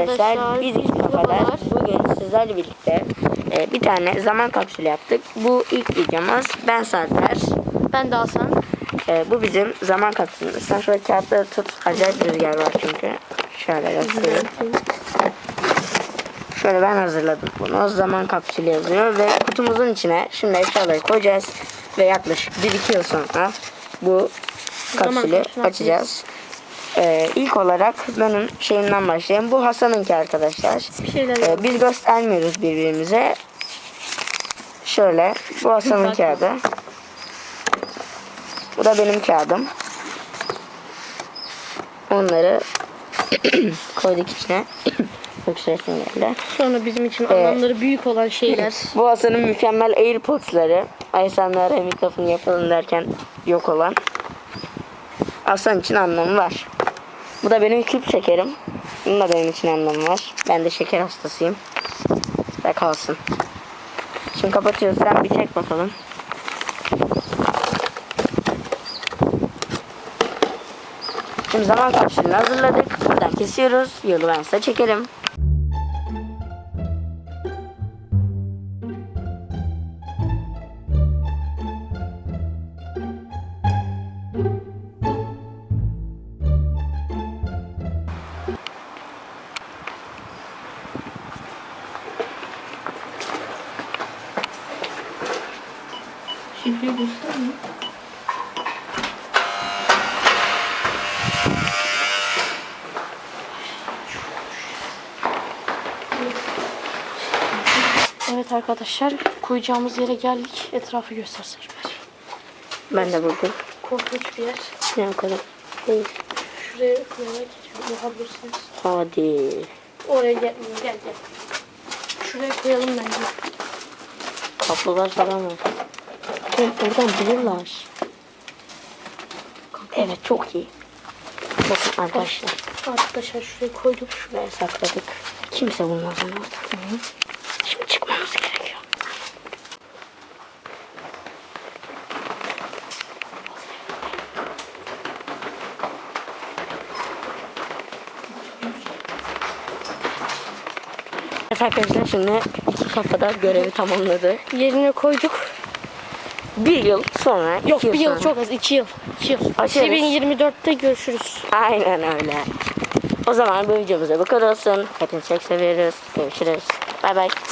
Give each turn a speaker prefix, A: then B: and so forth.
A: arkadaşlar. Biz ilk kafalar bugün sizlerle birlikte e, bir tane zaman kapsülü yaptık. Bu ilk videomuz. Ben Sarper.
B: Ben de Hasan.
A: E, bu bizim zaman kapsülümüz. Sen şöyle kağıtları tut. Acayip rüzgar var çünkü. Şöyle göstereyim. Şöyle ben hazırladım bunu. Zaman kapsülü yazıyor ve kutumuzun içine şimdi eşyaları koyacağız ve yaklaşık 1-2 yıl sonra bu kapsülü açacağız. Ee, ilk olarak benim şeyimden başlayayım. Bu Hasan'ınki arkadaşlar.
B: Bir şeyler
A: Ee, biz göstermiyoruz birbirimize. Şöyle bu Hasan'ın kağıdı. Bu da benim kağıdım. Onları koyduk içine. Öksüresim geldi.
B: Sonra bizim için anlamları büyük olan şeyler.
A: Bu Hasan'ın mükemmel AirPods'ları. Aysanlara mikrofonu yapalım derken yok olan. Hasan için anlamı var. Bu da benim klip şekerim. Bunun da benim için anlamı var. Ben de şeker hastasıyım. Ve kalsın. Şimdi kapatıyoruz. Sen bir çek bakalım. Şimdi zaman kapsülünü hazırladık. Buradan kesiyoruz. Yolu ben size çekelim.
B: Şifreyi göster mi? Evet arkadaşlar koyacağımız yere geldik. Etrafı göster Serper.
A: Ben de buldum.
B: Korkunç bir yer.
A: Ne yapalım?
B: Şuraya koyarak yapabilirsiniz.
A: Hadi.
B: Oraya gel, gel gel. Şuraya koyalım bence.
A: Kaplılar falan var. Evet, buradan bulurlar. Evet çok iyi. Bakın arkadaşlar
B: Arkadaşlar şuraya koyduk.
A: şuraya sakladık. Kimse bulmaz onu oradan. Şimdi çıkmamız gerekiyor. Evet arkadaşlar şimdi iki kafada görevi tamamladı.
B: Yerine koyduk.
A: Bir yıl sonra,
B: Yok
A: iki
B: bir yıl
A: sonra.
B: çok az. iki yıl. İki yıl.
A: Açarız.
B: 2024'te görüşürüz.
A: Aynen öyle. O zaman bu videomuzda bu kadar olsun. Hepinizi çok seviyoruz. Görüşürüz. Bay bay.